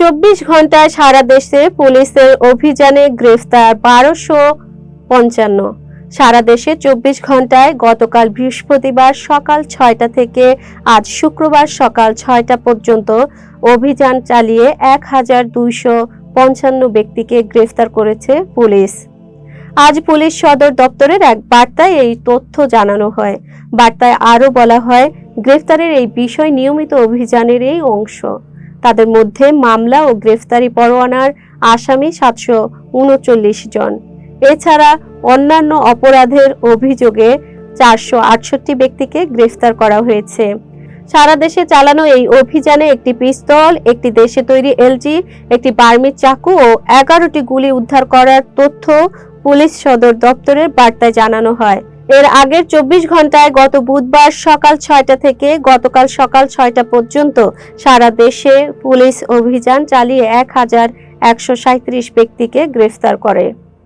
চব্বিশ ঘন্টায় সারা দেশে পুলিশের অভিযানে গ্রেফতার বারোশো পঞ্চান্ন। সারা দেশে চব্বিশ ঘন্টায় গতকাল বৃহস্পতিবার সকাল ছয়টা থেকে আজ শুক্রবার সকাল ছয়টা পর্যন্ত অভিযান চালিয়ে এক হাজার দুইশো পঞ্চান্ন ব্যক্তিকে গ্রেফতার করেছে পুলিশ। আজ পুলিশ সদর দপ্তরের এক বার্তায় এই তথ্য জানানো হয়। বার্তায় আরও বলা হয়, গ্রেফতারের এই বিষয় নিয়মিত অভিযানের এই অংশ। তাদের মধ্যে মামলা ও গ্রেফতারি পরোয়ানার আসামি সাতশো উনচল্লিশ জন। এছাড়া অন্যান্য অপরাধের অভিযোগে চারশো আটষট্টি ব্যক্তিকে গ্রেফতার করা হয়েছে। সারা দেশে চালানো এই অভিযানে একটি পিস্তল, একটি দেশে তৈরি এলজি, একটি বার্মির চাকু ও এগারোটি গুলি উদ্ধার করার তথ্য পুলিশ সদর দপ্তরের বার্তায় জানানো হয়। এর আগের চব্বিশ ঘন্টায় গত বুধবার সকাল ছয়টা থেকে গতকাল সকাল ছয়টা পর্যন্ত সারা দেশে পুলিশ অভিযান চালিয়ে এক হাজার একশো ব্যক্তিকে গ্রেফতার করে।